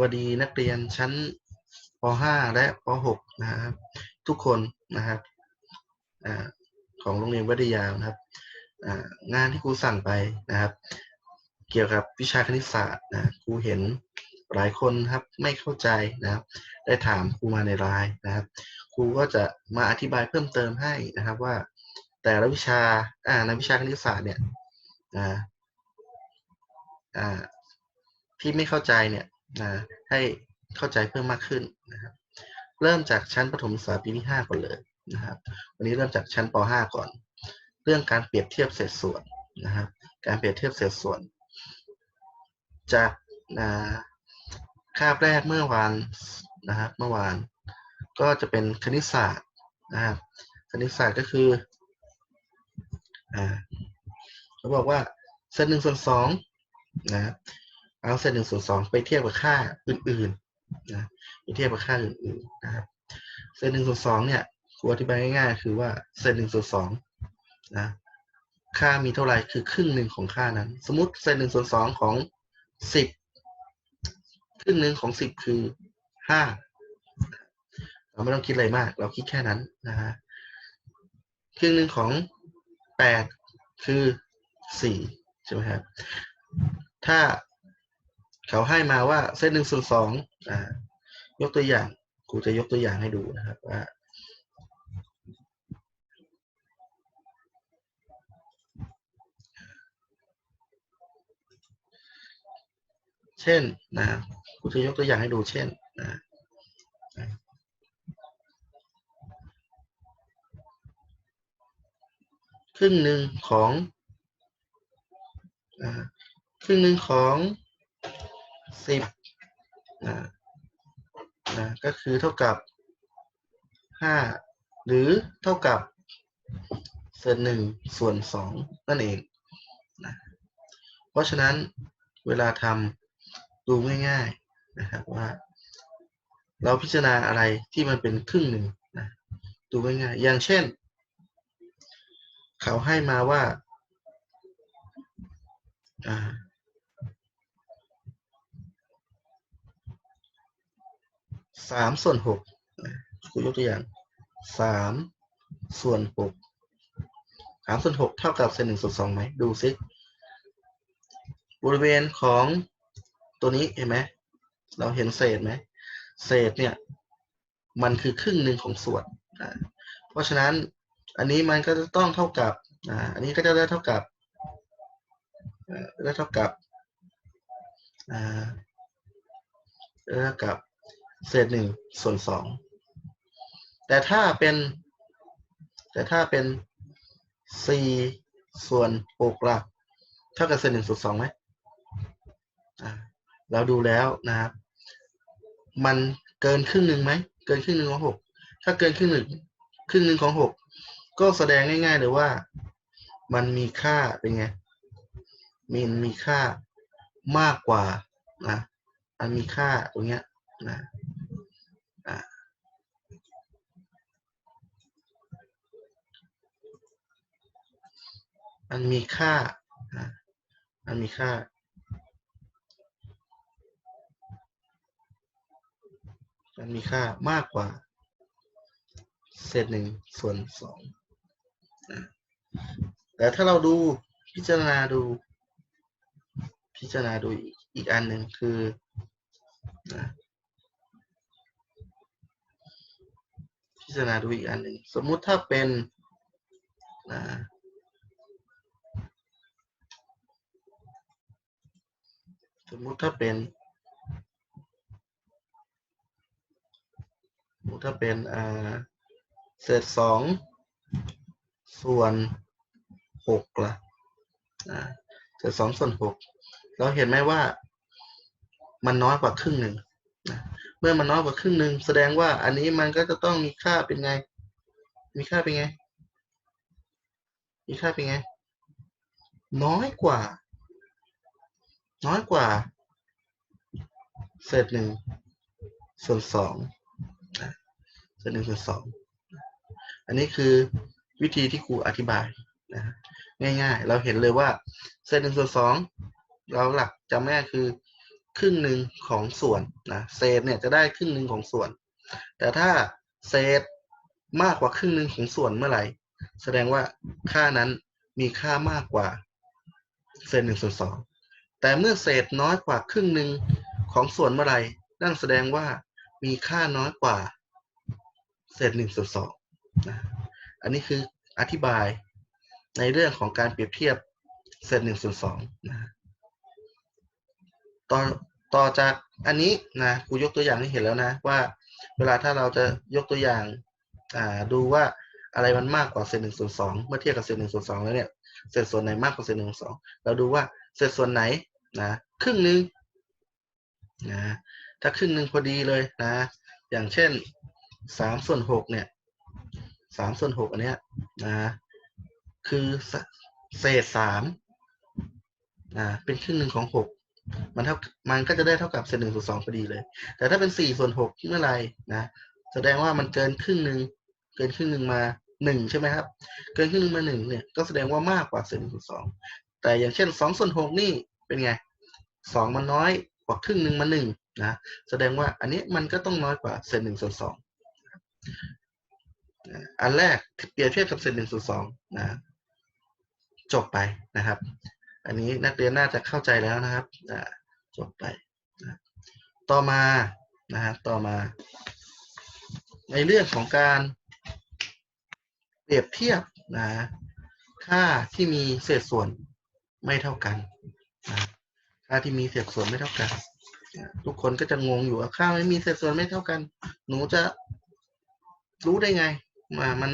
วัสดีนักเรียนชั้นป .5 และป .6 นะครับทุกคนนะครับอของโรงเรียนวัดยาวนะครับงานที่ครูสั่งไปนะครับ เกี่ยวกับวิชาคณิตศาสตร์นะครูเห็นหลายคนครับไม่เข้าใจนะครับ ได้ถามครูมาในไลน์นะครับครูก็จะมาอธิบายเพิ่มเติมให้นะครับว่าแต่ละวิชาในวิชาคณิตศาสตร์เนี่ยที่ไม่เข้าใจเนี่ย นะให้เข้าใจเพิ่มมากขึ้นนะครับเริ่มจากชั้นประถมศึกษาปีที่ห้าก่อนเลยนะครับวันนี้เริ่มจากชั้นป .5 ก่อน เรื่องการเปรียบเทียบเศษส่วนนะครับการเปรียบเทียบเศษส่วน จากอ่าคาบแรกเมื่อวานนะครับเมื่อวานก็จะเป็นคณิตศาสตร์นะครับคณิตศาสตร์ก็คืออ่าเขาบอกว่าเศษหนึ่งส่วนสองนะครับ เอาเศษหนึ่งส่วนสองไปเทียบกับค่าอื่นๆนะไปเทียบกับค่าอื่นๆนะครับเศษหนึ่งส่วนสองเนี่ยครูอธิบายง่ายๆคือว่าเศษหนึ่งส่วนสองนะค่ามีเท่าไหร่คือครึ่งหนึ่งของค่านั้น สมมติเศษหนึ่งส่วนสองของสิบครึ่งหนึ่งของสิบคือห้าเราไม่ต้องคิดอะไรมาก เราคิดแค่นั้นนะฮะครึ่งหนึ่งของแปดคือสี่ใช่ไหมครับถ้า เขาให้มาว่าเส้นหนึ่งส่วนสองอ่ายกตัวอย่างครูจะยกตัวอย่างให้ดูนะครับว่าเช่นนะครูจะยกตัวอย่างให้ดูเช่นนะครึ่งหนึ่งของอครึ่งหนึ่งของ สิบนะนะก็คือเท่ากับห้าหรือเท่ากับเศษหนึ่งส่วนสองนั่นเองนะเพราะฉะนั้นเวลาทำดูง่ายๆนะครับว่า เราพิจารณาอะไรที่มันเป็นครึ่งหนึ่งนะดูง่ายๆอย่างเช่น เขาให้มาว่าอ่า สามส่วนหกครูยกตัวอย่างสามส่วนหกสามส่วนหกเท่ากับเศษหนึ่งส่วนสองไหมดูซิบริเวณของตัวนี้เห็นไหมเราเห็นเศษไหมเศษเนี่ยมันคือครึ่งหนึ่งของส่วน เพราะฉะนั้นอันนี้มันก็จะต้องเท่ากับอันนี้ก็จะได้เท่ากับได้เท่ากับได้เท่ากับ เศษหนึ่งส่วนสองแต่ถ้าเป็น แต่ถ้าเป็นสี่ส่วนหกล่ะเท่ากับเศษหนึ่งส่วนสองไหมเราดูแล้วนะครับ มันเกินครึ่งหนึ่งไหมเกินครึ่งหนึ่งของหกถ้าเกินครึ่งหนึ่งครึ่งหนึ่งของหกก็แสดงง่ายๆเลยว่า มันมีค่าเป็นไงมีมีค่ามากกว่านะมันมีค่าตรงเนี้ยนะ มันมีค่ามันมีค่า มันมีค่ามากกว่า เศษหนึ่งส่วนสองแต่ถ้าเราดูพิจารณาดู พิจารณาดูอีกอีกอันหนึ่งคือนะ จารณาดูอีกอันหนึ่งสมมุติถ้าเป็นนะสมมุติถ้าเป็นสมมติถ้าเป็นอ่าเศษสองส่วนหกล่ะอ่าเศษสองส่วนหกเราเห็นไหมว่ามันน้อยกว่าครึ่งหนึ่ง เมื่อมันน้อยกว่าครึ่งหนึ่งแสดงว่าอันนี้มันก็จะต้องมีค่าเป็นไง มีค่าเป็นไง มีค่าเป็นไง น้อยกว่า น้อยกว่า เศษหนึ่งส่วนสองเศษหนึ่งส่วนสองอันนี้คือวิธีที่ครูอธิบายนะง่ายๆ เราเห็นเลยว่า เศษหนึ่งส่วนสองเราหลักจำแม่คือ ครึ่งหนึ่งของส่วนนะเศษเนี่ยจะได้ครึ่งหนึ่งของส่วน แต่ถ้าเศษมากกว่าครึ่งหนึ่งของส่วนเมื่อไหร่ แสดงว่าค่านั้นมีค่ามากกว่าเศษหนึ่งส่วนสองแต่เมื่อเศษน้อยกว่าครึ่งหนึ่งของส่วนเมื่อไหร่นั่นแสดงว่ามีค่าน้อยกว่า เศษหนึ่งส่วนสองนะอันนี้คืออธิบายในเรื่องของการเปรียบเทียบเศษหนึ่งส่วนสองนะ ต่อต่อจากอันนี้นะครูยกตัวอย่างให้เห็นแล้วนะว่าเวลาถ้าเราจะยกตัวอย่างอ่าดูว่าอะไรมันมากกว่าเศษหนึ่งส่วนสองเมื่อเทียบกับเศษหนึ่งส่วนสองแล้วเนี่ยเศษส่วนไหนมากกว่าเศษหนึ่งส่วนสองเราดูว่าเศษส่วนไหนนะครึ่งหนึ่งนะถ้าครึ่งหนึ่งพอดีเลยนะ อย่างเช่นสามส่วนหกเนี่ยสามส่วนหกอันเนี้ยนะคือเศษสามนะเป็นครึ่งหนึ่งของหก มันเท่ามันก็จะได้เท่ากับเศษหนึ่งส่วนสองพอดีเลย แต่ถ้าเป็นสี่ส่วนหกเมื่อไหร่นะแสดงว่ามันเกินครึ่งหนึ่งเกินครึ่งหนึ่งมาหนึ่งใช่ไหมครับ เกินครึ่งหนึ่งมาหนึ่งเนี่ยก็แสดงว่ามากกว่าเศษหนึ่งส่วนสองแต่อย่างเช่นสองส่วนหกนี่เป็นไงสองมันน้อยกว่าครึ่งหนึ่งมาหนึ่งนะแสดงว่าอันนี้มันก็ต้องน้อยกว่าเศษหนึ่งส่วนสองอันแรกเปรียบเทียบกับเศษหนึ่งส่วนสองนะจบไปนะครับ อันนี้นักเรียนน่าจะเข้าใจแล้วนะครับจบไปนะต่อมานะฮะต่อมา ในเรื่องของการเปรียบเทียบนะค่าที่มีเศษส่วนไม่เท่ากันนะค่าที่มีเศษส่วนไม่เท่ากันนะทุกคนก็จะงงอยู่ว่าค่าไม่มีเศษส่วนไม่เท่ากัน หนูจะรู้ได้ไงมามัน